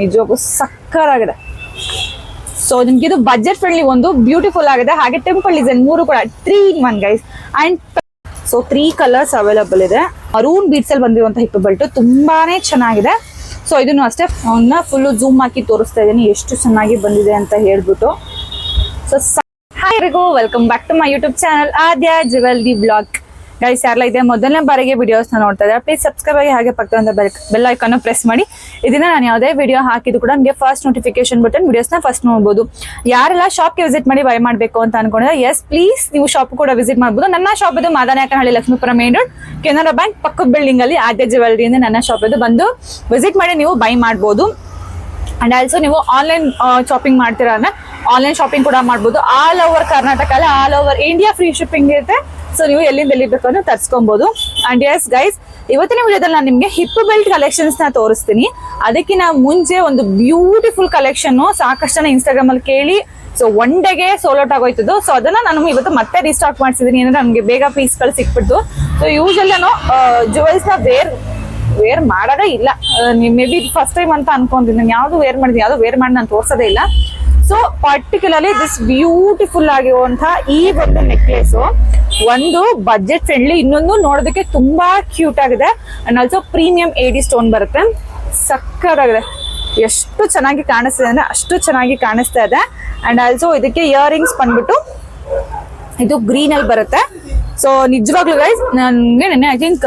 ನಿಜವಾಗೂ ಸಕ್ಕರಾಗಿದೆ. ಸೊ ನಿಮ್ಗೆ ಇದು ಬಜೆಟ್ ಫ್ರೆಂಡ್ಲಿ ಒಂದು ಬ್ಯೂಟಿಫುಲ್ ಆಗಿದೆ. ಹಾಗೆ ಟೆಂಪಲ್ ಡಿಸೈನ್ ಮೂರು ಕೂಡ three in one guys and so three colours available ಇದೆ. ಅರೂನ್ ಬೀಟ್ಸ್ ಅಲ್ಲಿ ಬಂದಿರುವಂತ ಹಿಪ್ ಬೆಲ್ಟ್ ತುಂಬಾನೇ ಚೆನ್ನಾಗಿದೆ. ಸೊ ಇದನ್ನು ಅಷ್ಟೇ ಅವನ್ನ ಫುಲ್ ಜೂಮ್ ಹಾಕಿ ತೋರಿಸ್ತಾ ಇದ್ದೀನಿ. ಎಷ್ಟು ಚೆನ್ನಾಗಿ ಬಂದಿದೆ ಅಂತ ಹೇಳ್ಬಿಟ್ಟು. So hi welcome back to my YouTube channel Aadya jewel the blog guys ಯಾರೆಲ್ಲ ಇದೆ ಮೊದಲನೇ ಬಾರಿಗೆ ವಿಡಿಯೋಸ್ ನೋಡ್ತಾ ಇದ್ದಾರೆ ಪ್ಲೀಸ್ ಸಬ್ಸ್ಕ್ರೈಬ್ ಆಗಿ ಹಾಗೆ ಪಕ್ಕದ ಬೆಲ್ ಐಕಾನ್ ಪ್ರೆಸ್ ಮಾಡಿ. ಇದನ್ನ ನಾನು ಯಾವುದೇ ವಿಡಿಯೋ ಹಾಕಿದ್ರು ಕೂಡ ನಿಮಗೆ ಫಸ್ಟ್ ನೋಟಿಫಿಕೇಶನ್ ಬಟನ್ ವಿಡಿಯೋಸ್ನ ಫಸ್ಟ್ ನೋಡ್ಬೋದು. ಯಾರೆಲ್ಲ ಶಾಪ್ಗೆ ವಿಸಿಟ್ ಮಾಡಿ ಬೈ ಮಾಡಬೇಕು ಅಂತ ಅನ್ಕೊಂಡಿದ್ರೆ ಎಸ್ ಪ್ಲೀಸ್ ನೀವು ಶಾಪ್ ಕೂಡ ವಿಸಿಟ್ ಮಾಡ್ಬೋದು. ನನ್ನ ಶಾಪ್ ಇದು Madanayakanahalli Lakshmipura main road Canara bank ಪಕ್ಕದ ಬಿಲ್ಡಿಂಗ್ ಅಲ್ಲಿ ಆದ್ಯ ಜ್ಯುವೆಲ್ರಿ ಅಂದ್ರೆ ನನ್ನ ಶಾಪ್ ಇದು ಬಂದು ವಿಸಿಟ್ ಮಾಡಿ ನೀವು ಬೈ ಮಾಡ್ಬೋದು. ಅಂಡ್ ಆಲ್ಸೋ ನೀವು ಆನ್ಲೈನ್ ಶಾಪಿಂಗ್ ಮಾಡ್ತೀರಾ ಅಂದ್ರೆ ಆನ್ಲೈನ್ ಶಾಪಿಂಗ್ ಕೂಡ ಮಾಡ್ಬೋದು. ಆಲ್ ಓವರ್ ಕರ್ನಾಟಕ ಅಲ್ಲ all over India free shipping ಇರುತ್ತೆ. ಸೊ ನೀವು ಎಲ್ಲಿಂದ ಎಲ್ಲಿ ಬೇಕು ಅಂದ್ರೆ ತರ್ಸ್ಕೊಬಹುದು ಅಂಡ್ ಎಸ್ ಗೈಸ್ ಇವತ್ತಿನ ವಿಡಿಯೋದಲ್ಲಿ ನಾನು ನಿಮಗೆ ಹಿಪ್ ಬೆಲ್ಟ್ ಕಲೆಕ್ಷನ್ಸ್ನ ತೋರಿಸ್ತೀನಿ. ಅದಕ್ಕಿಂತ ಮುಂಚೆ ಒಂದು ಬ್ಯೂಟಿಫುಲ್ ಕಲೆಕ್ಷನ್ ಸಾಕಷ್ಟು ಜನ ಇನ್ಸ್ಟಾಗ್ರಾಮ್ ಅಲ್ಲಿ ಕೇಳಿ ಸೊ ಒನ್ ಡೇಗೆ ಸೋಲೋಟ್ ಆಗೋಯ್ತದ್ದು. ಸೊ ಅದನ್ನ ನಾನು ಇವತ್ತು ಮತ್ತೆ ರಿಸ್ಟಾಕ್ ಮಾಡ್ಸಿದೀನಿ. ಅಂದ್ರೆ ನಮಗೆ ಬೇಗ ಪೀಸ್ಗಳು ಸಿಕ್ಬಿಡ್ತು. ಸೊ ಯೂಶಲ್ ನಾನು ಜುವೆಲ್ಸ್ನ ವೇರ್ ವೇರ್ ಮಾಡೋದೇ ಇಲ್ಲ. ಮೇ ಬಿ ಫಸ್ಟ್ ಟೈಮ್ ಅಂತ ಅನ್ಕೊಂಡಿದ್ದೀನಿ. ನಾನು ಯಾವ್ದು ವೇರ್ ಮಾಡಿದ್ದೀನಿ ಯಾವ್ದು ವೇರ್ ಮಾಡಿ ನಾನು ತೋರ್ಸೋದೇ ಇಲ್ಲ. ಸೊ ಪರ್ಟಿಕ್ಯುಲರ್ಲಿ ದಿಸ್ ಬ್ಯೂಟಿಫುಲ್ ಆಗಿರುವಂತಹ ಈ ಒಂದು ನೆಕ್ಲೆಸ್ ಒಂದು ಬಜೆಟ್ ಫ್ರೆಂಡ್ಲಿ ಇನ್ನೊಂದು ನೋಡೋದಕ್ಕೆ ತುಂಬಾ ಕ್ಯೂಟ್ ಆಗಿದೆ. And also premium AD stone ಬರುತ್ತೆ. ಸಕ್ಕತ್ತಾಗಿದೆ. ಎಷ್ಟು ಚೆನ್ನಾಗಿ ಕಾಣಿಸ್ತಿದೆ ಅಂದ್ರೆ ಅಷ್ಟು ಚೆನ್ನಾಗಿ ಕಾಣಿಸ್ತಾ ಇದೆ. ಅಂಡ್ ಆಲ್ಸೋ ಇದಕ್ಕೆ ಇಯರಿಂಗ್ಸ್ ಬಂದ್ಬಿಟ್ಟು ಇದು ಗ್ರೀನ್ ಅಲ್ಲಿ ಬರುತ್ತೆ. ಸೊ ನಿಜವಾಗ್ಲೂ ಗೈಸ್ ನನಗೆ ನೆನ್ನೆ ಐ ಥಿಂಕ್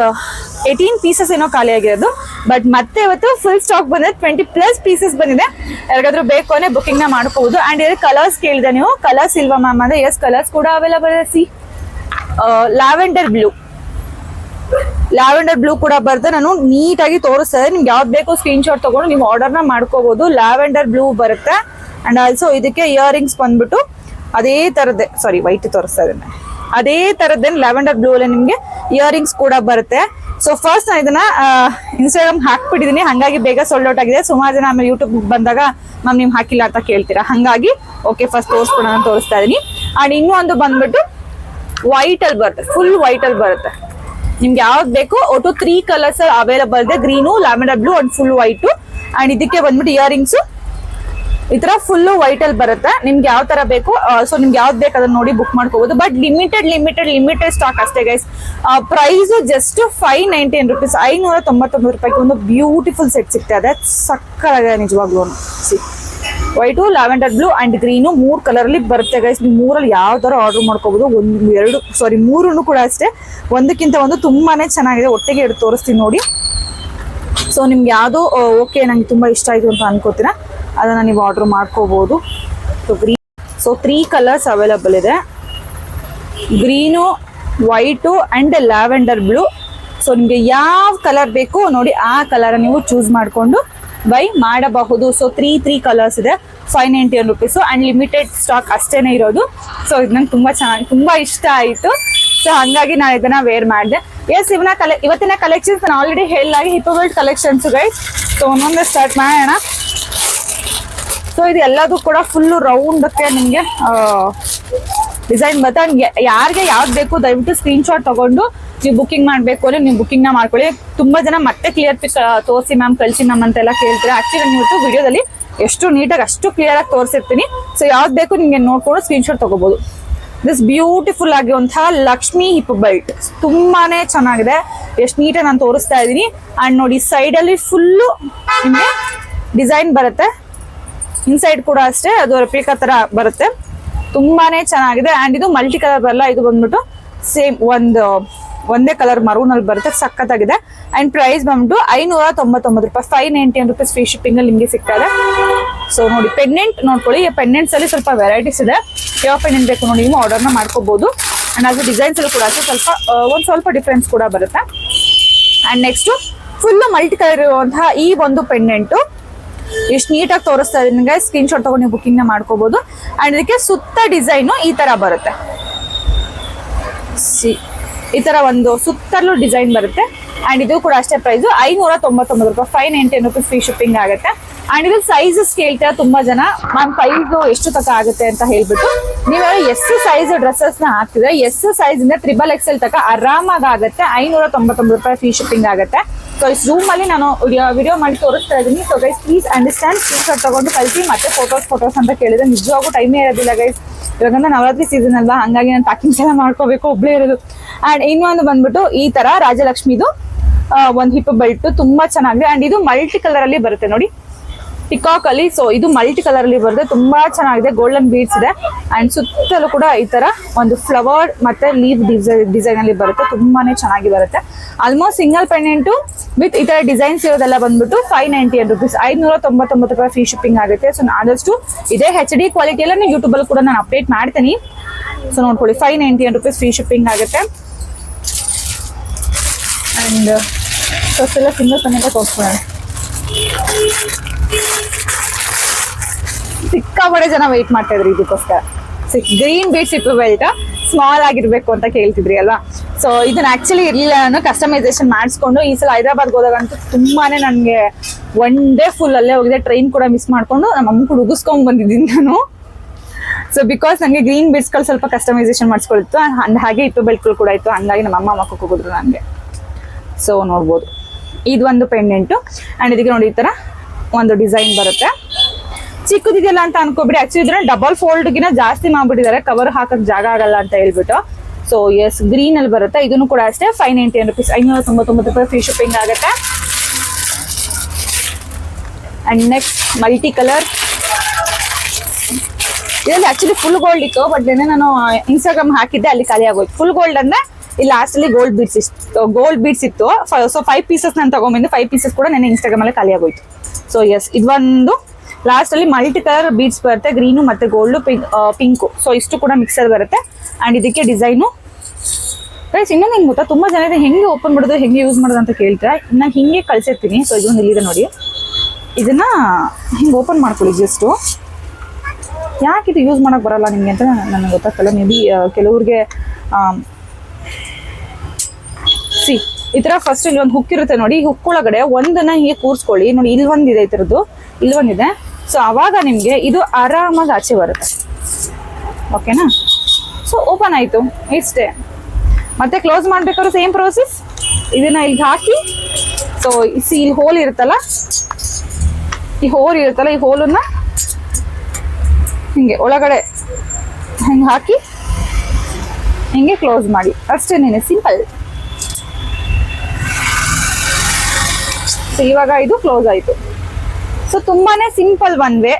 ಏಯ್ಟೀನ್ ಪೀಸಸ್ ಏನೋ ಖಾಲಿ ಆಗಿರೋದು. ಬಟ್ ಮತ್ತೆ ಇವತ್ತು ಫುಲ್ ಸ್ಟಾಕ್ ಬಂದಿದೆ ಟ್ವೆಂಟಿ ಪ್ಲಸ್ ಪೀಸಸ್ ಬಂದಿದೆ. ಯಾರಿಗಾದ್ರೂ ಬೇಕು ಅಂದ್ರೆ ಬುಕಿಂಗ್ನ ಮಾಡ್ಕೋಬಹುದು ಅಂಡ್ ಇದು ಕಲರ್ಸ್ ಕೇಳಿದೆ ನೀವು? ಕಲರ್ಸ್ ಇಲ್ವಾ ಮ್ಯಾಮ್ ಅಂದ್ರೆ ಎಸ್ ಕಲರ್ಸ್ ಕೂಡ ಅವೈಲೇಬಲ್ ಇದೆ. See lavender blue lavender blue ಕೂಡ ಬರುತ್ತೆ ನಾನು ನೀಟಾಗಿ ತೋರಿಸ್ತಾ ಇದ್ದೀನಿ. ನಿಮ್ಗೆ ಯಾವ್ದು ಬೇಕು ಸ್ಕ್ರೀನ್ ಶಾಟ್ ತೊಗೊಂಡು ನೀವು ಆರ್ಡರ್ನ ಮಾಡ್ಕೋಬಹುದು ಲ್ಯಾವೆಂಡರ್ ಬ್ಲೂ ಬರುತ್ತೆ. ಅಂಡ್ ಆಲ್ಸೋ ಇದಕ್ಕೆ ಇಯರಿಂಗ್ಸ್ ಬಂದ್ಬಿಟ್ಟು, ಅದೇ ಥರದ್ದೇ ಸಾರಿ ವೈಟ್ ತೋರಿಸ್ತಾ ಇದ್ದೇನೆ. ಅದೇ ತರದ್ದೇ ಲ್ಯಾವೆಂಡರ್ ಬ್ಲೂ ಅಲ್ಲಿ ನಿಮ್ಗೆ ಇಯರಿಂಗ್ಸ್ ಕೂಡ ಬರುತ್ತೆ. ಸೊ ಫಸ್ಟ್ ನಾನು ಇದನ್ನ ಇನ್ಸ್ಟಾಗ್ರಾಮ್ ಹಾಕ್ಬಿಟ್ಟಿದೀನಿ. ಹಂಗಾಗಿ ಬೇಗ ಸೋಲ್ಡ್ ಔಟ್ ಆಗಿದೆ. ಸುಮಾರು ಜನ ಆಮೇಲೆ ಯೂಟ್ಯೂಬ್ ಬಂದಾಗ, ಮ್ಯಾಮ್, ನೀವು ಹಾಕಿಲ್ಲ ಅಂತ ಕೇಳ್ತೀರಾ? ಹಂಗಾಗಿ ಓಕೆ ಫಸ್ಟ್ ತೋರಿಸ್ಕೊಡೋಣ ಅಂತ ತೋರಿಸ್ತಾ ಇದೀನಿ. ಅಂಡ್ ಇನ್ನೂ ಒಂದು ಬಂದ್ಬಿಟ್ಟು ವೈಟ್ ಅಲ್ಲಿ ಬರುತ್ತೆ. ಫುಲ್ ವೈಟ್ ಅಲ್ಲಿ ಬರುತ್ತೆ. ನಿಮ್ಗೆ ಯಾವ್ದು ಬೇಕು, ಒಟ್ಟು ತ್ರೀ ಕಲರ್ಸ್ ಅವೈಲಬಲ್ ಇದೆ. Green lavender blue and full white and ಇದಕ್ಕೆ ಬಂದ್ಬಿಟ್ಟು ಇಯರಿಂಗ್ಸ್ ಈ ತರ ಫುಲ್ಲು ವೈಟ್ ಅಲ್ಲಿ ಬರುತ್ತೆ. ನಿಮ್ಗೆ ಯಾವ ತರ ಬೇಕು ಸೊ ನಿಮ್ಗೆ ಯಾವ್ದು ಬೇಕು ಅದನ್ನ ನೋಡಿ ಬುಕ್ ಮಾಡ್ಕೋಬಹುದು but limited limited limited stock ಅಷ್ಟೇ guys price just five ninety nine rupees ಐನೂರ ತೊಂಬತ್ತೊಂಬತ್ತು ರೂಪಾಯಿಗೆ ಒಂದು ಬ್ಯೂಟಿಫುಲ್ ಸೆಟ್ ಸಿಗ್ತಾ ಇದೆ. ಸಕ್ಕತ್ತಾಗಿದೆ, ನಿಜವಾಗ್ಲೂ. See white lavender blue and green ಮೂರು ಕಲರಲ್ಲಿ ಬರುತ್ತೆ ಗೈಸ್ ನೀವು ಮೂರಲ್ಲಿ ಯಾವ ಥರ ಆರ್ಡರ್ ಮಾಡ್ಕೋಬೋದು, ಒಂದು, ಎರಡು ಸಾರಿ ಮೂರೂ ಕೂಡ ಅಷ್ಟೇ. ಒಂದಕ್ಕಿಂತ ಒಂದು ತುಂಬಾ ಚೆನ್ನಾಗಿದೆ. ಒಟ್ಟಿಗೆ ಎರಡು ತೋರಿಸ್ತೀನಿ ನೋಡಿ. ಸೊ ನಿಮ್ಗೆ ಯಾವುದೋ ಓಕೆ ನಂಗೆ ತುಂಬ ಇಷ್ಟ ಆಯಿತು ಅಂತ ಅನ್ಕೋತೀರಾ? ಅದನ್ನ ನೀವು ಆರ್ಡರ್ ಮಾಡ್ಕೋಬೋದು. So green so three colours available ಇದೆ. Green white and lavender blue so ನಿಮಗೆ ಯಾವ ಕಲರ್ ಬೇಕು ನೋಡಿ ಆ ಕಲರ್ ನೀವು ಚೂಸ್ ಮಾಡಿಕೊಂಡು ಬೈ ಮಾಡಬಹುದು. ಸೊ ತ್ರೀ ತ್ರೀ ಕಲರ್ಸ್ ಇದೆ. Five ninety one rupees and limited stock ಅಷ್ಟೇ ಇರೋದು. ಸೊ ಇದು ನಂಗೆ ತುಂಬ ಚೆನ್ನಾಗಿ, ತುಂಬ ಇಷ್ಟ ಆಯಿತು. ಸೊ ಹಾಗಾಗಿ ನಾನು ಇದನ್ನ ವೇರ್ ಮಾಡಿದೆ. ಎಸ್ ಇವನ್ನ ಕಲೆ ಇವತ್ತಿನ ಕಲೆಕ್ಷನ್ಸ್ ನಾನು already ಹೇಳಲಾಗಿ hip belt collections guys so ಒಂದೊಂದೇ ಸ್ಟಾರ್ಟ್ ಮಾಡೋಣ. ಸೊ ಇದು ಎಲ್ಲದೂ ಕೂಡ ಫುಲ್ಲು ರೌಂಡಕ್ಕೆ ನಿಮಗೆ ಡಿಸೈನ್ ಬರುತ್ತೆ. ಯಾರಿಗೆ ಯಾವ್ದು ಬೇಕು ದಯವಿಟ್ಟು ಸ್ಕ್ರೀನ್ ಶಾಟ್ ತಗೊಂಡು ನೀವು ಬುಕ್ಕಿಂಗ್ ಮಾಡಬೇಕು ಅಂದ್ರೆ ನೀವು ಬುಕಿಂಗ್ನ ಮಾಡ್ಕೊಳ್ಳಿ. ತುಂಬಾ ಜನ ಮತ್ತೆ ಕ್ಲಿಯರ್ ಪಿಕ್ ತೋರಿಸಿ ಮ್ಯಾಮ್ ಕಳಿಸಿ ಮ್ಯಾಮ್ ಅಂತೆಲ್ಲ ಕೇಳ್ತೀರಾ. ಆ್ಯಕ್ಚುಲಿ ನೀವು ವಿಡಿಯೋದಲ್ಲಿ ಎಷ್ಟು ನೀಟಾಗಿ ಅಷ್ಟು ಕ್ಲಿಯರ್ ಆಗಿ ತೋರಿಸಿರ್ತೀನಿ. ಸೊ ಯಾವ್ದು ಬೇಕು ನಿಮಗೆ ನೋಡ್ಕೊಂಡು ಸ್ಕ್ರೀನ್ ಶಾಟ್ ತಗೋಬಹುದು ದಿಸ್ ಬ್ಯೂಟಿಫುಲ್ ಆಗಿರುವಂತಹ ಲಕ್ಷ್ಮಿ ಹಿಪ್ ಬೆಲ್ಟ್ ತುಂಬಾನೇ ಚೆನ್ನಾಗಿದೆ. ಎಷ್ಟು ನೀಟಾಗಿ ನಾನು ತೋರಿಸ್ತಾ ಇದ್ದೀನಿ. ಅಂಡ್ ನೋಡಿ ಸೈಡ್ ಅಲ್ಲಿ ಫುಲ್ಲು ನಿಮಗೆ ಡಿಸೈನ್ ಬರುತ್ತೆ. ಇನ್ಸೈಡ್ ಕೂಡ ಅಷ್ಟೇ, ಅದು ರೆಪ್ಲಿಕಾ ತರ ಬರುತ್ತೆ. ತುಂಬಾನೇ ಚೆನ್ನಾಗಿದೆ. ಅಂಡ್ ಇದು ಮಲ್ಟಿ ಕಲರ್ ಬರಲ್ಲ ಇದು ಬಂದ್ಬಿಟ್ಟು ಸೇಮ್ ಒಂದು, ಒಂದೇ ಕಲರ್ ಮರೂನ್ ಅಲ್ಲಿ ಬರುತ್ತೆ, ಸಖತ್ತಾಗಿದೆ. ಅಂಡ್ ಪ್ರೈಸ್ ಬಂದ್ಬಿಟ್ಟು ಐನೂರ ತೊಂಬತ್ತೊಂಬತ್ತು ರೂಪಾಯಿ five ninety rupees free shipping ಅಲ್ಲಿ ನಿಮಗೆ ಸಿಗ್ತಾ ಇದೆ. ಸೊ ನೋಡಿ ಪೆಂಡೆಂಟ್ ನೋಡ್ಕೊಳ್ಳಿ. ಈ ಪೆಂಡೆಂಟ್ಸ್ ಅಲ್ಲಿ ಸ್ವಲ್ಪ ವೆರೈಟೀಸ್ ಇದೆ. ಯಾವ ಪೆಂಡೆಂಟ್ ಬೇಕು ನೋಡಿ, ನೀವು ಆರ್ಡರ್ನ ಮಾಡ್ಕೋಬಹುದು ಅಂಡ್ ಅದು ಡಿಸೈನ್ಸ್ ಅಲ್ಲಿ ಕೂಡ ಅಷ್ಟೇ, ಸ್ವಲ್ಪ ಒಂದು ಸ್ವಲ್ಪ ಡಿಫ್ರೆನ್ಸ್ ಕೂಡ ಬರುತ್ತೆ. And next full multi colour ಇರುವಂತಹ ಈ ಒಂದು ಪೆಂಡೆಂಟು ಎಷ್ಟು ನೀಟಾಗಿ ತೋರಿಸ್ತಾ ಇದೀನಿ ನಿಮಗೆ. ಸ್ಕ್ರೀನ್ ಶಾಟ್ ತಗೊಂಡು ನೀವು ಬುಕಿಂಗ್ನ ಮಾಡ್ಕೋಬಹುದು ಅಂಡ್ ಇದಕ್ಕೆ ಸುತ್ತ ಡಿಸೈನು ಈ ತರ ಬರುತ್ತೆ. ಸಿ, ಈ ತರ ಒಂದು ಸುತ್ತಲೂ ಡಿಸೈನ್ ಬರುತ್ತೆ. ಅಂಡ್ ಇದು ಕೂಡ ಅಷ್ಟೇ ಪ್ರೈಸು ಐನೂರ ತೊಂಬತ್ತೊಂಬತ್ತು ರೂಪಾಯಿ ಫೈವ್ ನೈಂಟಿ ಫ್ರೀ ಶಿಪ್ಪಿಂಗ್ ಆಗುತ್ತೆ. ಅಂಡ್ ಇದ್ರ ಸೈಜಸ್ ಕೇಳ್ತಾ ತುಂಬಾ ಜನ ಮ್ಯಾಮ್ ಸೈಜ್ ಎಷ್ಟು ತಕ ಆಗುತ್ತೆ ಅಂತ ಹೇಳ್ಬಿಟ್ಟು, ನೀವು ಎಸ್ ಸೈಜ್ ಡ್ರೆಸ್ಸಸ್ನ ಹಾಕಿದ್ರೆ ಎಸ್ ಸೈಜ್ ಇಂದ ತ್ರಿಬಲ್ ಎಲ್ ತಕ ಆರಾಮಾಗಿ ಆಗುತ್ತೆ ಐನೂರ ತೊಂಬತ್ತೊಂಬತ್ತು ರೂಪಾಯಿ ಫ್ರೀ ಶಿಪ್ಪಿಂಗ್ ಆಗುತ್ತೆ. ಸೊ ಈ ಝೂಮ್ ಅಲ್ಲಿ ನಾನು ವಿಡಿಯೋ ಮಾಡಿ ತೋರಿಸ್ತಾ ಇದ್ದೀನಿ. So guys please understand screenshot ತಗೊಂಡು ಕಳಿಸಿ ಮತ್ತೆ ಫೋಟೋಸ್ ಫೋಟೋಸ್ ಅಂತ ಕೇಳಿದ್ರೆ ನಿಜವಾಗೂ ಟೈಮೇ ಇರೋದಿಲ್ಲ ಗೈಸ್ ಇವಾಗಂದ್ರೆ ನವರಾತ್ರಿ ಸೀಸನ್ ಅಲ್ವಾ? ಹಂಗಾಗಿ ನಾನು ಪ್ಯಾಕಿಂಗ್ಸ್ ಎಲ್ಲ ಮಾಡ್ಕೋಬೇಕು, ಒಬ್ಳೇ ಇರೋದು. ಅಂಡ್ ಇನ್ನೊಂದು ಬಂದ್ಬಿಟ್ಟು, ಈ ತರ ರಾಜಲಕ್ಷ್ಮಿದು ಒಂದು ಹಿಪ್ ಬೆಲ್ಟ್ ತುಂಬಾ ಚೆನ್ನಾಗಿದೆ. ಅಂಡ್ ಇದು ಮಲ್ಟಿ ಕಲರ್ ಅಲ್ಲಿ ಬರುತ್ತೆ ನೋಡಿ. ಪಿಕಾಕ್ ಅಲ್ಲಿ ಸೊ ಇದು ಮಲ್ಟಿ ಕಲರ್ ಅಲ್ಲಿ ಬರುತ್ತೆ. ತುಂಬಾ ಚೆನ್ನಾಗಿದೆ. ಗೋಲ್ಡನ್ ಬೀಡ್ಸ್ ಇದೆ. ಅಂಡ್ ಸುತ್ತಲೂ ಕೂಡ ಈ ತರ ಒಂದು ಫ್ಲವರ್ ಮತ್ತೆ ಲೀವ್ ಡಿಸೈನ್ ಅಲ್ಲಿ ಬರುತ್ತೆ. ತುಂಬಾನೇ ಚೆನ್ನಾಗಿ ಬರುತ್ತೆ. ಆಲ್ಮೋಸ್ಟ್ ಸಿಂಗಲ್ ಪೆಂಡೆಂಟು ವಿತ್ ಈ ತರ ಡಿಸೈನ್ಸ್ ಇರೋದೆಲ್ಲ ಬಂದ್ಬಿಟ್ಟು ಫೈವ್ ನೈಂಟಿ ಏಟ್ ರುಪೀಸ್ ಐದ್ನೂರ ತೊಂಬತ್ತೊಂಬತ್ತು ರೂಪಾಯಿ ಫ್ರೀ ಶಿಪ್ಪಿಂಗ್ ಆಗುತ್ತೆ. ಸೊ ಆದಷ್ಟು ಇದೇ ಹೆಚ್ ಡಿ ಕ್ವಾಲಿಟಿ ಎಲ್ಲ ಯೂಟ್ಯೂಬ್ ಅಲ್ಲಿ ಕೂಡ ನಾನು ಅಪ್ಡೇಟ್ ಮಾಡ್ತೀನಿ. ಸೊ ನೋಡ್ಕೊಳ್ಳಿ. ಫೈವ್ ನೈಂಟಿ ಏನ್ ರುಪೀಸ್ ಫ್ರೀ ಶಿಪ್ಪಿಂಗ್ ಆಗುತ್ತೆ. ಅಂಡ್ ಸಿಂಗಲ್ ಪೆಂಡೆಂಟ್ ತೋರಿಸ್ಕೊಳ್ಳೋಣ ಸಿಕ್ಕಾಪಡೆ ಜನ ವೆಯ್ಟ್ ಮಾಡ್ತಾ ಇದ್ರಿ ಇದಕ್ಕೋಸ್ಕರ ಗ್ರೀನ್ ಬೀಟ್ಸ್ ಇಟ್ಟು ಬೆಲ್ಟ್ ಸ್ಮಾಲ್ ಆಗಿರ್ಬೇಕು ಅಂತ ಕೇಳ್ತಿದ್ರಿ ಅಲ್ವಾ? ಸೊ ಇದನ್ನ ಆಕ್ಚುಲಿ ಇರ್ಲಿಲ್ಲ ನಾನು ಕಸ್ಟಮೈಸೇಷನ್ ಮಾಡಿಸ್ಕೊಂಡು ಈ ಸಲ ಹೈದರಾಬಾದ್ ಹೋದಾಗಂತೂ ತುಂಬಾನೇ ನನಗೆ ಒನ್ ಡೇ ಫುಲ್ ಅಲ್ಲೇ ಹೋಗಿದೆ. ಟ್ರೈನ್ ಕೂಡ ಮಿಸ್ ಮಾಡ್ಕೊಂಡು ನಮ್ಮ ಅಮ್ಮ ಕೂಡ ಉಗಿಸ್ಕೊಂಡ್ ಬಂದಿದ್ದೀನಿ ನಾನು. ಸೊ ಬಿಕಾಸ್ ನನಗೆ ಗ್ರೀನ್ ಬೀಟ್ಸ್ಗಳು ಸ್ವಲ್ಪ ಕಸ್ಟಮೈಸೇಷನ್ ಮಾಡಿಸ್ಕೊಳ್ತು ಅಂಡ್ ಹಾಗೆ ಇತ್ತು ಬೆಲ್ಟ್ಗಳು ಕೂಡ ಇತ್ತು. ಹಂಗಾಗಿ ನಮ್ಮ ಅಮ್ಮ ಮಕ್ಕಳು ಹೋಗಿದ್ರು ನನಗೆ. ಸೊ ನೋಡ್ಬೋದು. ಇದು ಒಂದು ಪೆಂಡೆಂಟು ಆ್ಯಂಡ್ ಇದಕ್ಕೆ ನೋಡಿ ಈ ಥರ ಒಂದು ಡಿಸೈನ್ ಬರುತ್ತೆ. ಚಿಕ್ಕದಿದೆಯಲ್ಲ ಅಂತ ಅನ್ಕೋಬಿಡಿ. ಆಕ್ಚುಲಿ ಇದ್ರೆ ಡಬಲ್ ಫೋಲ್ಡ್ಗಿನ ಜಾಸ್ತಿ ಮಾಡ್ಬಿಟ್ಟಿದ್ದಾರೆ. ಕವರ್ ಹಾಕಕ್ ಜಾಗ ಆಗಲ್ಲ ಅಂತ ಹೇಳ್ಬಿಟ್ಟು. ಸೊ ಎಸ್ ಗ್ರೀನ್ ಅಲ್ಲಿ ಬರುತ್ತೆ. ಇದನ್ನು ಕೂಡ ಅಷ್ಟೇ ಫೈವ್ ನೈಂಟಿ ರುಪೀಸ್ ಐನೂರ ತೊಂಬತ್ತೊಂಬತ್ತು ರೂಪಾಯಿ ಫ್ರೀ ಶಿಪ್ಪಿಂಗ್ ಆಗುತ್ತೆ. ಅಂಡ್ ನೆಕ್ಸ್ಟ್ ಮಲ್ಟಿ ಕಲರ್ ಇದರಲ್ಲಿ ಆಕ್ಚುಲಿ ಫುಲ್ ಗೋಲ್ಡ್ ಇತ್ತು ಬಟ್ ನೆನ್ನೆ ನಾನು ಇನ್ಸ್ಟಾಗ್ರಾಮ್ ಹಾಕಿದ್ದೆ, ಅಲ್ಲಿ ಖಾಲಿ ಆಗೋಯ್ತು. ಫುಲ್ ಗೋಲ್ಡ್ ಅಂದ್ರೆ ಇಲ್ಲಿ ಲಾಸ್ಟ್ ಗೋಲ್ಡ್ ಬೀಡ್ಸ್ ಇತ್ತು ಗೋಲ್ಡ್ ಬೀಡ್ಸ್ ಇತ್ತು. ಸೊ ಫೈವ್ ಪೀಸಸ್ ನಾನು ತಗೊಂಬಂದು ಫೈವ್ ಪೀಸಸ್ ಕೂಡ ನೆನ್ನೆ ಇನ್ಸ್ಟಾಗ್ರಾಮ್ ಅಲ್ಲಿ ಖಾಲಿ ಆಗೋಯ್ತು. ಸೊ ಎಸ್ ಇದೊಂದು ಲಾಸ್ಟ್ ಅಲ್ಲಿ ಮಲ್ಟಿ ಕಲರ್ ಬೀಡ್ಸ್ ಬರುತ್ತೆ. ಗ್ರೀನು ಮತ್ತೆ ಗೋಲ್ಡ್ ಪಿಂಕ್ ಪಿಂಕು ಸೊ ಇಷ್ಟು ಕೂಡ ಮಿಕ್ಸರ್ ಬರುತ್ತೆ. ಅಂಡ್ ಇದಕ್ಕೆ ಡಿಸೈನು ಗೈಸ್ ಇನ್ನೊಂದು ಹೆಂಗೆ ಗೊತ್ತಾ? ತುಂಬಾ ಜನ ಇದೆ. ಹೆಂಗೆ ಓಪನ್ ಮಾಡೋದು, ಹೆಂಗೆ ಯೂಸ್ ಮಾಡೋದು ಅಂತ ಕೇಳ್ತಾರೆ? ನಾನು ಹಿಂಗೆ ಕಳ್ಸಿರ್ತೀನಿ. ಸೊ ಇದೊಂದು ಇಲ್ಲಿದೆ ನೋಡಿ. ಇದನ್ನ ಹಿಂಗೆ ಓಪನ್ ಮಾಡ್ಕೊಳ್ಳಿ ಜಸ್ಟು ಯಾಕೆ ಇದು ಯೂಸ್ ಮಾಡಕ್ ಬರಲ್ಲ ನಿಮಗೆ ಅಂತ ನನಗೆ ಗೊತ್ತಾಗ್ತಲ್ಲ. ಮೇ ಬಿ ಕೆಲವ್ರಿಗೆ ಸಿ ಈ ತರ ಫಸ್ಟ್ ಇಲ್ಲಿ ಒಂದು ಹುಕ್ ಇರುತ್ತೆ ನೋಡಿ. ಈ ಹುಕ್ ಒಳಗಡೆ ಒಂದನ್ನ ಹೀಗೆ ಕೂರ್ಸ್ಕೊಳ್ಳಿ. ನೋಡಿ, ಇಲ್ಲಿ ಒಂದಿದೆ ಈ ತರದ್ದು. ಇಲ್ಲಿ ಒಂದಿದೆ ಸೊ ಅವಾಗ ನಿಮಗೆ ಇದು ಆರಾಮಾಗಿ ಆಚೆ ಬರುತ್ತೆ. ಓಕೆನಾ ಸೊ ಓಪನ್ ಆಯ್ತು. ಇಷ್ಟೇ. ಮತ್ತೆ ಕ್ಲೋಸ್ ಮಾಡ್ಬೇಕಾದ್ರೂ ಸೇಮ್ ಪ್ರೋಸೆಸ್ ಇದನ್ನ ಇಲ್ಲಿ ಹಾಕಿ. ಸೊ ಸಿ ಇಲ್ಲಿ ಹೋಲ್ ಇರುತ್ತಲ್ಲ? ಈ ಹೋಲ್ ಇರುತ್ತಲ್ಲ, ಈ ಹೋಲನ್ನ ಹಿಂಗೆ ಒಳಗಡೆ ಹಿಂಗೆ ಹಾಕಿ ಹಿಂಗೆ ಕ್ಲೋಸ್ ಮಾಡಿ. ಅಷ್ಟೇನೇನೆ ಸಿಂಪಲ್ ಸೊ ಇವಾಗ ಇದು ಕ್ಲೋಸ್ ಆಯಿತು. ಸೊ ತುಂಬಾನೇ simple one way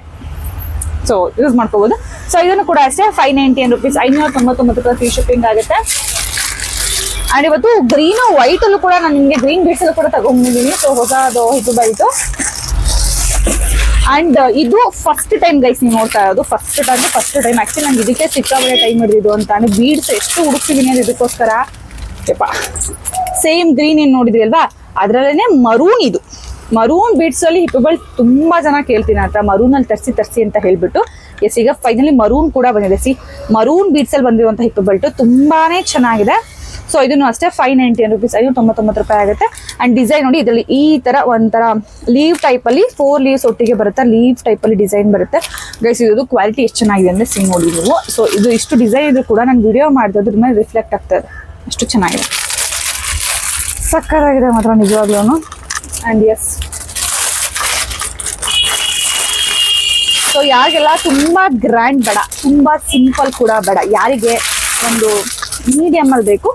so use ಮಾಡ್ಕೋಬಹುದು ಸೊ ಇದನ್ನು ಕೂಡ ಅಷ್ಟೇ ಫೈವ್ ನೈಂಟಿ ರುಪೀಸ್ ಐನೂರ ತೊಂಬತ್ತೊಂಬತ್ತು ರೂಪಾಯಿ ಫ್ರೀ ಶಿಪ್ಪಿಂಗ್ ಆಗುತ್ತೆ. ಅಂಡ್ ಇವತ್ತು ಗ್ರೀನ್ ವೈಟ್ ಅಲ್ಲೂ ಕೂಡ ನಾನು ನಿಮಗೆ ಗ್ರೀನ್ ಬೀಟ್ಸ್ ಅಲ್ಲೂ ಕೂಡ ತಗೊಂಡಿದ್ದೀನಿ. ಸೊ ಹೊಸದು ಇದು ಬೈತು. ಅಂಡ್ ಇದು ಫಸ್ಟ್ ಟೈಮ್ ಗೈಸ್ ನೀವು ನೋಡ್ತಾ ಇರೋದು. First time first time actually ನಂಗೆ ಇದಕ್ಕೆ ಸಿಕ್ಕಾಬಳೆ ಟೈಮ್ ಹಿಡಿದಿದ್ದು ಅಂತ. ಅಂದ್ರೆ ಬೀಡ್ಸ್ ಎಷ್ಟು ಹುಡುಕ್ತಿದ್ದೀನಿ ಅದು ಇದಕ್ಕೋಸ್ಕರ. ಸೇಮ್ ಗ್ರೀನ್ ಏನು ನೋಡಿದ್ರಿ ಅಲ್ವಾ? ಅದ್ರಲ್ಲೇನೆ ಮರೂನ್ ಇದು. ಮರೂನ್ ಬೀಡ್ಸ್ ಅಲ್ಲಿ ಹಿಪ್ಪಬಲ್ ತುಂಬಾ ಜನ ಕೇಳ್ತೀನಿ ಅಂತ ಮರೂನ್ ಅಲ್ಲಿ ತರಿಸಿ ತರಿಸಿ ಅಂತ ಹೇಳ್ಬಿಟ್ಟು. ಎಸ್ ಈಗ ಫೈನಲಿ ಮರೂನ್ ಕೂಡ ಬಂದಿದೆ. ಸಿ ಮರೂನ್ ಬೀಡ್ಸ್ ಅಲ್ಲಿ ಬಂದಿರುವಂತ ಹಿಪ್ಪಬಲ್ಟು ತುಂಬಾನೇ ಚೆನ್ನಾಗಿದೆ. ಸೊ ಇದನ್ನು ಅಷ್ಟೇ ಫೈವ್ ನೈಂಟಿ ರುಪೀಸ್ ಐದು ತೊಂಬತ್ತೊಂಬತ್ತು ರೂಪಾಯಿ ಆಗುತ್ತೆ. ಅಂಡ್ ಡಿಸೈನ್ ನೋಡಿ ಇದರಲ್ಲಿ ಈ ತರ ಒಂಥರ ಲೀವ್ ಟೈಪ್ ಅಲ್ಲಿ ಫೋರ್ ಲೀವ್ಸ್ ಒಟ್ಟಿಗೆ ಬರುತ್ತೆ ಲೀವ್ ಟೈಪ್ ಅಲ್ಲಿ ಡಿಸೈನ್ ಬರುತ್ತೆ. ಗೈಸ್ ಇದು ಕ್ವಾಲಿಟಿ ಎಷ್ಟು ಚೆನ್ನಾಗಿದೆ ಅಂದ್ರೆ ಸಿ ನೋಡಿ ನೀವು. ಸೊ ಇದು ಇಷ್ಟು ಡಿಸೈನ್ ಇದ್ರು ಕೂಡ ನಾನು ವಿಡಿಯೋ ಮಾಡಿದ್ರೆ ಮೇಲೆ ರಿಫ್ಲೆಕ್ಟ್ ಆಗ್ತದೆ ಅಷ್ಟು ಚೆನ್ನಾಗಿದೆ. ಸಕ್ಕತ್ತಾಗಿದೆ ಮಾತ್ರ ನಿಜವಾಗ್ಲೂ ಆ್ಯಂಡ್ ಎಸ್ ಸೊ ಯಾರಿಗೆಲ್ಲ ತುಂಬ ಗ್ರ್ಯಾಂಡ್ ಬೇಡ, ತುಂಬ ಸಿಂಪಲ್ ಕೂಡ ಬೇಡ, ಯಾರಿಗೆ ಒಂದು ಮೀಡಿಯಮ್ ಅಲ್ಲಿ ಬೇಕು,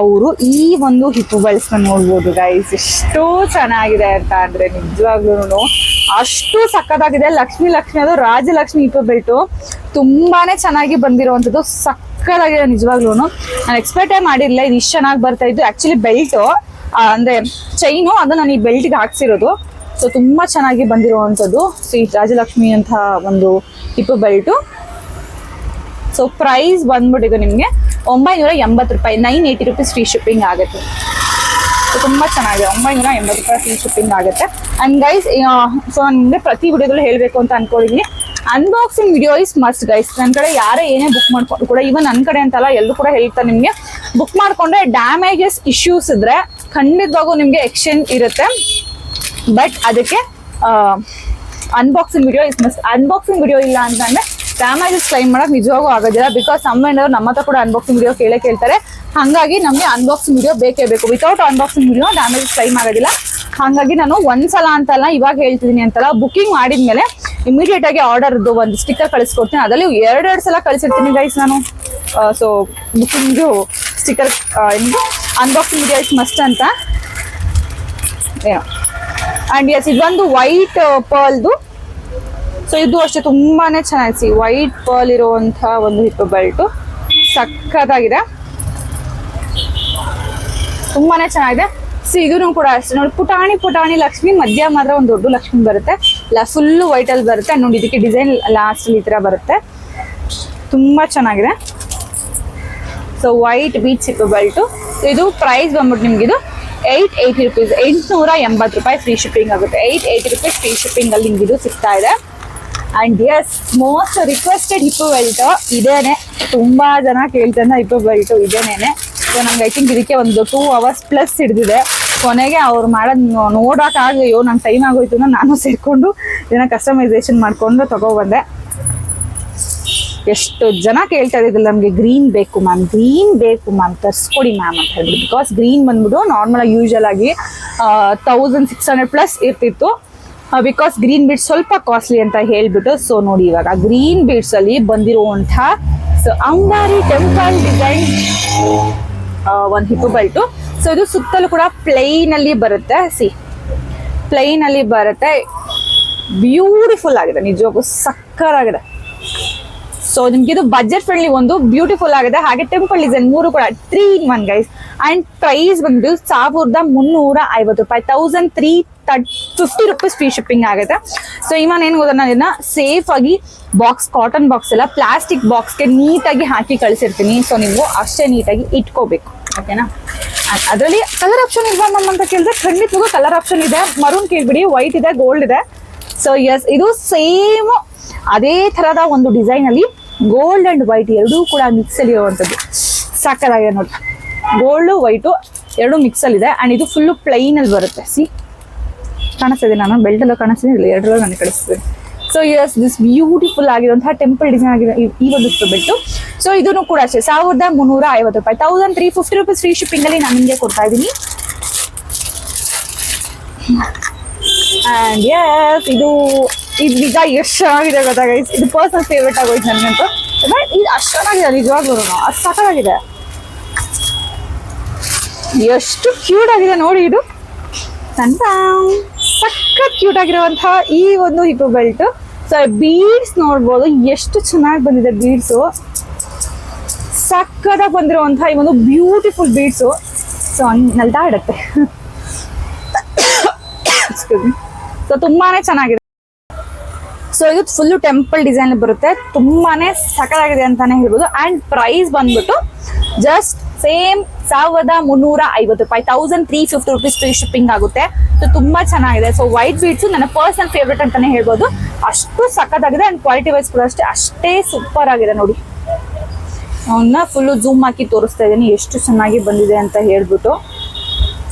ಅವರು ಈ ಒಂದು ಹಿಪ್ಪು ಬಳಸ್ಕೊಂಡು ನೋಡ್ಬೋದು ಗೈಸ್ ಎಷ್ಟು ಚೆನ್ನಾಗಿದೆ ಅಂತ ಅಂದರೆ ನಿಜವಾಗ್ಲೂ ಅಷ್ಟು ಸಕ್ಕತ್ತಾಗಿದೆ. ಲಕ್ಷ್ಮಿ ಲಕ್ಷ್ಮಿ ಅದು ರಾಜಲಕ್ಷ್ಮಿ ಹಿಪ್ಪು ಬೆಲ್ಟು ತುಂಬಾನೇ ಚೆನ್ನಾಗಿ ಬಂದಿರುವಂಥದ್ದು ಸಕ್ಕತ್ತಾಗಿದೆ ನಿಜವಾಗ್ಲೂ ನಾನು ಎಕ್ಸ್ಪೆಕ್ಟೇ ಮಾಡಿರ್ಲಿಲ್ಲ, ಇದು ಇಷ್ಟು ಚೆನ್ನಾಗಿ ಬರ್ತಾ ಇದ್ದು. ಆಕ್ಚುಲಿ ಬೆಲ್ಟು ಅಂದ್ರೆ ಚೈನು ಅದು ನಾನು ಈ ಬೆಲ್ಟ್ಗೆ ಹಾಕ್ಸಿರೋದು. ಸೊ ತುಂಬಾ ಚೆನ್ನಾಗಿ ಬಂದಿರುವಂಥದ್ದು. ಸೊ ಈ ರಾಜಲಕ್ಷ್ಮಿ ಅಂತ ಒಂದು ಹಿಪ್ಪು ಬೆಲ್ಟು ಸೊ ಪ್ರೈಸ್ ಬಂದ್ಬಿಟ್ಟಿದ್ದು ನಿಮಗೆ ಒಂಬೈನೂರ ಎಂಬತ್ತು ರೂಪಾಯಿ. Nine eighty rupees free shipping ಆಗುತ್ತೆ. ಸೊ ತುಂಬ ಚೆನ್ನಾಗಿದೆ. ಒಂಬೈನೂರ ಎಂಬತ್ತು ರೂಪಾಯಿ ಫ್ರೀ ಶಿಪ್ಪಿಂಗ್ ಆಗುತ್ತೆ. ಅಂಡ್ ಗೈಸ್ ಸೊ ನಿಮಗೆ ಪ್ರತಿ ವಿಡಿಯೋದಲ್ಲೂ ಹೇಳಬೇಕು ಅಂತ ಅನ್ಕೊಂಡಿದ್ದೀನಿ unboxing video is must guys ನನ್ನ ಕಡೆ ಯಾರೇ ಏನೇ ಬುಕ್ ಮಾಡ್ಕೊಂಡು ಕೂಡ ಇವನ್ ನನ್ನ ಕಡೆ ಅಂತಲ್ಲ ಎಲ್ಲರೂ ಕೂಡ ಹೇಳ್ತಾರೆ ನಿಮಗೆ. ಬುಕ್ ಮಾಡಿಕೊಂಡ್ರೆ ಡ್ಯಾಮೇಜಸ್ ಇಶ್ಯೂಸ್ ಇದ್ರೆ ಖಂಡಿತವಾಗೂ ನಿಮಗೆ ಎಕ್ಸ್ಚೇಂಜ್ ಇರುತ್ತೆ. ಬಟ್ ಅದಕ್ಕೆ unboxing video is must unboxing video ಇಲ್ಲ ಅಂತಂದ್ರೆ ಡ್ಯಾಮೇಜಸ್ ಕ್ಲೈಮ್ ಮಾಡೋಕೆ ನಿಜವಾಗೂ ಆಗೋದಿಲ್ಲ. ಬಿಕಾಸ್ ಸಮ್ಮೇಂಡವ್ರು ನಮ್ಮ ಹತ್ರ ಕೂಡ ಅನ್ಬಾಕ್ಸಿಂಗ್ ವಿಡಿಯೋ ಕೇಳೇ ಕೇಳ್ತಾರೆ. ಹಾಗಾಗಿ ನಮಗೆ ಅನ್ಬಾಕ್ಸಿಂಗ್ ವಿಡಿಯೋ ಬೇಕೇ ಬೇಕು. Without unboxing video damages claim ಆಗೋದಿಲ್ಲ. ಹಾಗಾಗಿ ನಾನು ಒಂದ್ಸಲ ಅಂತಲ್ಲ ಇವಾಗ ಹೇಳ್ತಿದ್ದೀನಿ ಅಂತಲ್ಲ ಬುಕಿಂಗ್ ಮಾಡಿದ್ಮೇಲೆ ಇಮಿಡಿಯೇಟ್ ಆಗಿ ಆರ್ಡರ್ದು ಒಂದು ಸ್ಟಿಕ್ಕರ್ ಕಳಿಸ್ಕೊಡ್ತೀನಿ. ಅದರಲ್ಲಿ ಎರಡೆರಡು ಸಲ ಕಳಿಸಿರ್ತೀನಿ ಗೈಸ್ ನಾನು. So booking sticker unboxing video is must ಅಂತ. ಅಂಡ್ ಎಸ್ ಇದೊಂದು ವೈಟ್ ಪರ್ಲ್ದು ಸೊ ಇದು ಅಷ್ಟೇ, ತುಂಬಾನೇ ಚೆನ್ನಾಗಿದೆ ಸಿ ವೈಟ್ ಪರ್ಲ್ ಇರುವಂಥ ಒಂದು ಹಿಪ್ ಬೆಲ್ಟು ಸಖತ್ತಾಗಿದೆ. ತುಂಬಾನೇ ಚೆನ್ನಾಗಿದೆ. ಸೊ ಇದೂ ಕೂಡ ಅಷ್ಟೇ. ನೋಡಿ, ಪುಟಾಣಿ ಪುಟಾಣಿ ಲಕ್ಷ್ಮಿ ಮಧ್ಯ ಮಾತ್ರ ಒಂದು ದೊಡ್ಡ ಲಕ್ಷ್ಮಿ ಬರುತ್ತೆ. ಇಲ್ಲ ಫುಲ್ ವೈಟ್ ಅಲ್ಲಿ ಬರುತ್ತೆ. ನೋಡಿ, ಇದಕ್ಕೆ ಡಿಸೈನ್ ಲಾಸ್ಟ್ ಈ ತರ ಬರುತ್ತೆ. ತುಂಬಾ ಚೆನ್ನಾಗಿದೆ. So white beach sip belt ಇದು ಪ್ರೈಸ್ ಬಂದ್ಬಿಟ್ಟು ನಿಮ್ಗೆ ಇದು ಏಯ್ಟ್ ಏಯ್ಟಿ ರುಪೀಸ್ ಎಂಟುನೂರ ಎಂಬತ್ತು ರೂಪಾಯಿ ಫ್ರೀ ಶಿಪ್ಪಿಂಗ್ ಆಗುತ್ತೆ. Eight eighty rupees free shipping ಅಲ್ಲಿ ನಿಮ್ಗೆ ಇದು ಸಿಗ್ತಾ ಇದೆ. And yes most requested hip belt ಇದೇನೆ. ತುಂಬಾ ಜನ ಕೇಳ್ತಾನೆ ಹಿಪ್ಪು ಬೆಲ್ಟು ಇದೇನೇನೆ. ಸೊ ನಂಗೆ ಐ ಥಿಂಕ್ ಇದಕ್ಕೆ ಒಂದು ಟೂ ಅವರ್ಸ್ ಪ್ಲಸ್ ಹಿಡಿದಿದೆ. ಕೊನೆಗೆ ಅವ್ರು ಮಾಡೋದ್ ನೋಡೋಕೆ ಅಯ್ಯೋ, ನಂಗೆ ಟೈಮ್ ಆಗೋಯ್ತು ನಾನು ಸೇರ್ಕೊಂಡು ಇದನ್ನ ಕಸ್ಟಮೈಸೇಷನ್ ಮಾಡ್ಕೊಂಡು ತಗೊಬಂದೆ. ಎಷ್ಟು ಜನ ಕೇಳ್ತಾ ಇದ್ದಿಲ್ಲ ನಮಗೆ ಗ್ರೀನ್ ಬೇಕು ಮ್ಯಾಮ್ ಗ್ರೀನ್ ಬೇಕು ಮ್ಯಾಮ್ ತರಿಸ್ಕೊಡಿ ಮ್ಯಾಮ್ ಅಂತ ಹೇಳ್ಬಿಟ್ಟು. ಬಿಕಾಸ್ ಗ್ರೀನ್ ಬಂದ್ಬಿಟ್ಟು ನಾರ್ಮಲ್ ಆಗಿ ಯೂಶಲ್ ಆಗಿ ತೌಸಂಡ್ ಸಿಕ್ಸ್ ಹಂಡ್ರೆಡ್ ಪ್ಲಸ್ ಇರ್ತಿತ್ತು. ಬಿಕಾಸ್ ಗ್ರೀನ್ ಬೀಡ್ಸ್ ಸ್ವಲ್ಪ ಕಾಸ್ಟ್ಲಿ ಅಂತ ಹೇಳ್ಬಿಟ್ಟು ಸೊ ನೋಡಿ ಇವಾಗ ಗ್ರೀನ್ ಬೀಡ್ಸ್ ಅಲ್ಲಿ ಬಂದಿರುವಂಥ ಸೊ ಅಂಗಾರಿ ಟೆಂಪಲ್ ಡಿಸೈನ್ ಒಂದು ಹಿಪ್ಪು ಬೆಲ್ಟು ಸೊ ಇದು ಸುತ್ತಲೂ ಕೂಡ ಪ್ಲೈನ್ ಅಲ್ಲಿ ಬರುತ್ತೆ. ಸಿ ಪ್ಲೈನ್ ಅಲ್ಲಿ ಬರುತ್ತೆ. ಬ್ಯೂಟಿಫುಲ್ ಆಗಿದೆ. ನಿಜವಾಗೂ ಸಕ್ಕರಾಗಿದೆ. ಸೊ ನಿಮ್ಗೆ ಇದು ಬಜೆಟ್ ಫ್ರೆಂಡ್ಲಿ ಒಂದು ಬ್ಯೂಟಿಫುಲ್ ಆಗಿದೆ. ಹಾಗೆ ಟೆಂಪಲ್ ಡಿಸೈನ್ ಮೂರು ಕೂಡ three in one guys and price ಬಂದು ಸಾವಿರದ ಮುನ್ನೂರ ಐವತ್ತು ರೂಪಾಯಿ. Thousand three thirty fifty rupees free shipping ಆಗುತ್ತೆ. ಸೊ ಇವನ್ ಏನು ಗೊತ್ತಾ ನಾನು ಇದನ್ನ ಸೇಫ್ ಆಗಿ ಬಾಕ್ಸ್ ಕಾಟನ್ ಬಾಕ್ಸ್ ಎಲ್ಲ ಪ್ಲಾಸ್ಟಿಕ್ ಬಾಕ್ಸ್ಗೆ ನೀಟಾಗಿ ಹಾಕಿ ಕಳಿಸಿರ್ತೀನಿ. ಸೊ ನೀವು ಅಷ್ಟೇ ನೀಟಾಗಿ ಇಟ್ಕೋಬೇಕು. ಓಕೆನಾ ಅದರಲ್ಲಿ ಕಲರ್ ಆಪ್ಷನ್ ಇಲ್ವಾ ಮ್ಯಾಮ್ ಅಂತ ಕೇಳಿದ್ರೆ ಖಂಡಿತವಾಗೂ ಕಲರ್ ಆಪ್ಷನ್ ಇದೆ. ಮರೂನ್ ಕೇಳ್ಬಿಡಿ ವೈಟ್ ಇದೆ ಗೋಲ್ಡ್ ಇದೆ. ಸೊ ಎಸ್ ಇದು ಸೇಮ್ ಅದೇ ತರದ ಒಂದು ಡಿಸೈನ್ ಅಲ್ಲಿ ಗೋಲ್ಡ್ ಅಂಡ್ ವೈಟ್ ಎರಡೂ ಕೂಡ ಮಿಕ್ಸ್ ಅಲ್ಲಿ ಇರುವಂತದ್ದು. ಸಾಕಾಗಿದೆ ನೋಡಿ. ಗೋಲ್ಡ್ ವೈಟು ಎರಡು ಮಿಕ್ಸ್ ಅಲ್ಲಿ ಇದೆ. ಅಂಡ್ ಇದು ಫುಲ್ಲು ಪ್ಲೈನ್ ಅಲ್ಲಿ ಬರುತ್ತೆ. ಸಿ ಕಾಣಿಸ್ತಿದೆ ನಾನು ಬೆಲ್ಟ್ ಎಲ್ಲ ಕಾಣಿಸ್ತಿದೆ ಇಲ್ಲ ಎರಡರಲ್ಲೂ ನನಗೆ ಕಳಿಸ್ತಿದೆ ಸೊ ಎಸ್ ದಿಸ್ ಬ್ಯೂಟಿಫುಲ್ ಆಗಿರುವಂತಹ ಟೆಂಪಲ್ ಡಿಸೈನ್ ಆಗಿದೆ ಈ- ಒಂದು ಬಿಟ್ಟು. ಸೊ ಇದನ್ನು ಕೂಡ ಅಷ್ಟೇ, ಸಾವಿರದ ಮುನ್ನೂರ ಐವತ್ತು ರೂಪಾಯಿ. Thousand three fifty rupees free shipping ಅಲ್ಲಿ ನಾನು ನಿಮಗೆ ಕೊಡ್ತಾ ಇದ್ದೀನಿ. ಆ್ಯಂಡ್ ಎಸ್ ಇದು ಇದೀಗ ಎಷ್ಟು ಚೆನ್ನಾಗಿದೆ ಗೊತ್ತಾ ಗೈಸ್ ಇದು ಪರ್ಸನಲ್ ಫೇವ್ರೇಟ್ ಆಗೋಯ್ತು ನನಗಂತೂ. ಬಟ್ ಇದು ಅಷ್ಟು ಚೆನ್ನಾಗಿದೆ ನಿಜವಾಗ್ಲೂ ಅಷ್ಟು ಸಾಕಾಗಿದೆ ಎಷ್ಟು ಕ್ಯೂಟ್ ಆಗಿದೆ ನೋಡಿ ಇದು. ಅಂತ ಸಖತ್ ಕ್ಯೂಟ್ ಆಗಿರುವಂತಹ ಈ ಒಂದು ಹಿಪ್ಪು ಬೆಲ್ಟ್ ಸೊ ಬೀಡ್ಸ್ ನೋಡ್ಬೋದು, ಎಷ್ಟು ಚೆನ್ನಾಗಿ ಬಂದಿದೆ ಬೀಡ್ಸು ಸಖತ್ತಾಗಿ ಬಂದಿರುವಂತಹ ಈ ಒಂದು ಬ್ಯೂಟಿಫುಲ್ ಬೀಡ್ಸ್ ಸೊ ನಲ್ದಾ ಇಡತ್ತೆ ಸೊ ತುಂಬಾನೇ ಚೆನ್ನಾಗಿದೆ. ಸೊ ಇದು ಫುಲ್ ಟೆಂಪಲ್ ಡಿಸೈನ್ ಬರುತ್ತೆ. ತುಂಬಾನೇ ಸಕಲಾಗಿದೆ ಅಂತಾನೆ ಹೇಳ್ಬೋದು. ಅಂಡ್ ಪ್ರೈಸ್ ಬಂದ್ಬಿಟ್ಟು ಜಸ್ಟ್ ಸೇಮ್ ಸಾವಿರದ ಮುನ್ನೂರ ಐವತ್ತು ರೂಪಾಯಿ. Thousand three fifty rupees free shipping ಆಗುತ್ತೆ. ಸೊ ತುಂಬಾ ಚೆನ್ನಾಗಿದೆ. ಸೊ ವೈಟ್ ಬೀಡ್ಸ್ ನನ್ನ ಪರ್ಸನಲ್ ಫೇವ್ರೇಟ್ ಅಂತಾನೆ ಹೇಳ್ಬೋದು. ಅಷ್ಟು ಸಖತ್ತಾಗಿದೆ ಅಂಡ್ ಕ್ವಾಲಿಟಿ ವೈಸ್ ಕೂಡ ಅಷ್ಟೇ. ಅಷ್ಟೇ ಸೂಪರ್ ಆಗಿದೆ ನೋಡಿ. ಅವನ್ನ ಫುಲ್ಲು ಜೂಮ್ ಹಾಕಿ ತೋರಿಸ್ತಾ ಇದ್ದೀನಿ. ಎಷ್ಟು ಚೆನ್ನಾಗಿ ಬಂದಿದೆ ಅಂತ ಹೇಳ್ಬಿಟ್ಟು.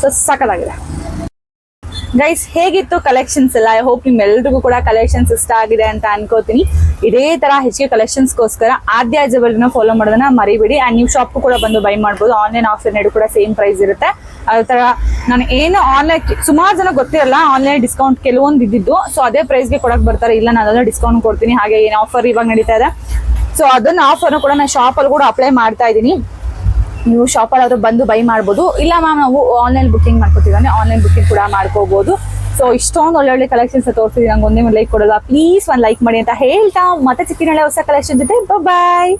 ಸೊ ಸಖತ್ತಾಗಿದೆ. ಗೈಸ್ ಹೇಗಿತ್ತು ಕಲೆಕ್ಷನ್ಸ್ ಎಲ್ಲ? ಐ ಹೋಪ್ ನಿಮ್ಮೆಲ್ರಿಗೂ ಕೂಡ ಕಲೆಕ್ಷನ್ಸ್ ಇಷ್ಟ ಆಗಿದೆ ಅಂತ ಅನ್ಕೋತೀನಿ. ಇದೇ ತರ ಹೆಚ್ಚಿಗೆ ಕಲೆಕ್ಷನ್ಸ್ಗೋಸ್ಕರ ಆದ್ಯ ಜಬಲ್ನ ಫಾಲೋ ಮಾಡೋದನ್ನ ಮರಿಬೇಡಿ. ಅಂಡ್ ನೀವು ಶಾಪ್ ಕೂಡ ಬಂದು ಬೈ ಮಾಡ್ಬೋದು. ಆನ್ಲೈನ್ ಆಫ್ಲೈನ್ ಎರಡು ಕೂಡ ಸೇಮ್ ಪ್ರೈಸ್ ಇರುತ್ತೆ. ಅದೇ ತರ ನಾನು ಏನು ಆನ್ಲೈನ್ ಸುಮಾರು ಜನ ಗೊತ್ತಿರಲ್ಲ ಆನ್ಲೈನ್ ಡಿಸ್ಕೌಂಟ್ ಕೆಲವೊಂದು ಇದ್ದಿದ್ದು. ಸೊ ಅದೇ ಪ್ರೈಸ್ಗೆ ಕೊಡಕ್ ಬರ್ತಾರೆ. ಇಲ್ಲ, ನಾನು ಅದನ್ನ ಡಿಸ್ಕೌಂಟ್ ಕೊಡ್ತೀನಿ. ಹಾಗೆ ಏನು ಆಫರ್ ಇವಾಗ ನಡೀತಾ ಇದೆ. ಸೊ ಅದನ್ನ ಆಫರ್ ಕೂಡ ನಾನು ಶಾಪಲ್ಲಿ ಕೂಡ ಅಪ್ಲೈ ಮಾಡ್ತಾ ಇದ್ದೀನಿ. ನೀವು ಶಾಪಲ್ಲಿ ಆದ್ರೂ ಬಂದು ಬೈ ಮಾಡ್ಬೋದು. ಇಲ್ಲ ಮ್ಯಾಮ್ ನಾವು ಆನ್ಲೈನ್ ಬುಕಿಂಗ್ ಮಾಡ್ಕೊತೀವಿ ಆನ್ಲೈನ್ ಬುಕಿಂಗ್ ಕೂಡ ಮಾಡ್ಕೋಬಹುದು ಸೊ ಇಷ್ಟೊಂದು ಒಳ್ಳೊಳ್ಳೆ ಕಲೆಕ್ಷನ್ಸ್ ತೋರಿಸಿದ್ರೆ ನಂಗೆ ಒಂದೇ ಒಂದು ಲೈಕ್ ಕೊಡೋಲ್ಲ ಪ್ಲೀಸ್ ಒಂದು ಲೈಕ್ ಮಾಡಿ ಅಂತ ಹೇಳ್ತಾ ಮತ್ತೆ ಚಿಕ್ಕಿನಳೆ ಹೊಸ ಕಲೆಕ್ಷನ್ ಜೊತೆ. ಬಾಯ್